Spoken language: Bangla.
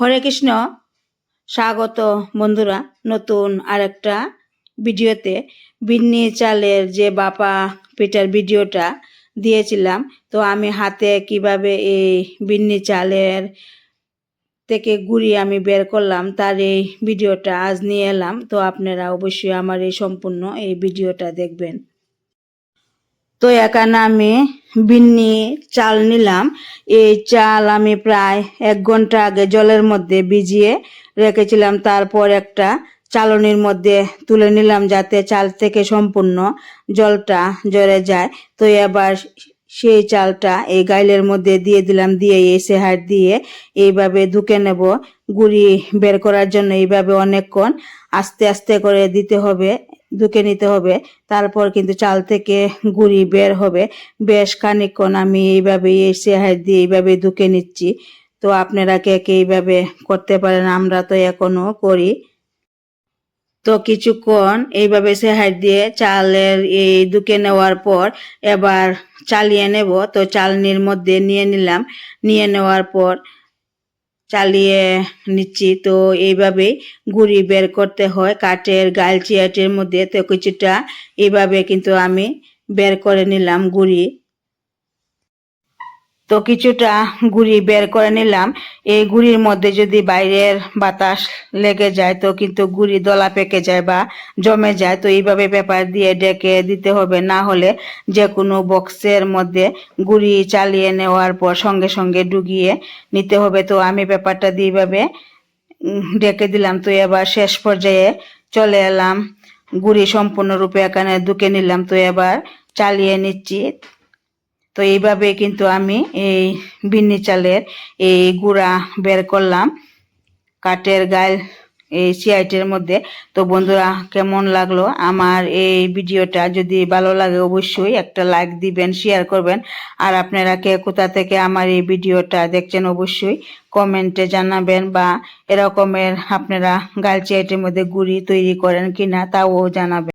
হরে কৃষ্ণ। স্বাগত বন্ধুরা, নতুন আরেকটা ভিডিওতে। বিন্নি চালের যে বাপা পিঠার ভিডিওটা দিয়েছিলাম, তো আমি হাতে কীভাবে এই বিন্নি চালের থেকে গুড়ি আমি বের করলাম, তার এই ভিডিওটা আজ নিয়ে এলাম। তো আপনারা অবশ্যই আমার এই সম্পূর্ণ এই ভিডিওটা দেখবেন। তো এখানে আমি বিন্নি চাল নিলাম। এই চাল আমি প্রায় এক ঘণ্টা আগে জলের মধ্যে ভিজিয়ে রেখেছিলাম। তারপর একটা চালনির মধ্যে তুলে নিলাম যাতে চাল থেকে সম্পূর্ণ জলটা জড়ে যায়। তো এবার সেই চালটা এই গাইলের মধ্যে দিয়ে দিলাম, দিয়ে এই সেহার দিয়ে এইভাবে ধুকে নেব। গুড়ি বের করার জন্য এইভাবে অনেকক্ষণ আস্তে আস্তে করে দিতে হবে। ধুকে নিতে হবে। তারপর কিন্তু চাল থেকে গুড়ি বের হবে। বেশ খানিকক্ষণ আমি এইভাবে এই সেহার দিয়ে এইভাবে ধুকে নিচ্ছি। তো আপনারা কে কে এইভাবে করতে পারেন, আমরা তো এখনও করি। তো কিছুক্ষণ এইভাবে সেহার দিয়ে চালের এই দুকে নেওয়ার পর এবার চালিয়ে নেব। তো চালনির মধ্যে নিয়ে নিলাম। নিয়ে নেওয়ার পর চালিয়ে নিচ্ছি। তো এইভাবে গুড়ি বের করতে হয়, কাঠের গাল চিয়াটের মধ্যে। তো কিছুটা এইভাবে কিন্তু আমি বের করে নিলাম গুড়ি। তো কিছুটা গুড়ি বের করে নিলাম। এই গুড়ির মধ্যে যদি বাইরের বাতাস লেগে যায়, তো কিন্তু গুড়ি দলা পেকে যায় বা জমে যায়। তো এইভাবে পেপার দিয়ে ডেকে দিতে হবে। না হলে যে কোনো বক্সের মধ্যে গুড়ি চালিয়ে নেওয়ার পর সঙ্গে সঙ্গে ডুগিয়ে নিতে হবে। তো আমি পেপারটা দিয়ে এইভাবে ডেকে দিলাম। তো এবার শেষ পর্যায়ে চলে এলাম। গুড়ি সম্পূর্ণরূপে এখানে ঢুকে নিলাম। তো এবার চালিয়ে নিচ্ছি। তো এইভাবে কিন্তু আমি এই বিন্নি চালের এই গুঁড়া বের করলাম। কাঠের গাল এই সিআইটির মধ্যে। তো বন্ধুরা, কেমন লাগল আমার এই ভিডিওটা? যদি ভালো লাগে অবশ্যই একটা লাইক দিবেন, শেয়ার করবেন। আর আপনারা কে কোথা থেকে আমার এই ভিডিওটা দেখছেন অবশ্যই কমেন্টে জানাবেন বা এরকমের আপনারা গাল চিয়াইটির মধ্যে গুড়ি তৈরি করেন কিনা, তাও জানাবেন।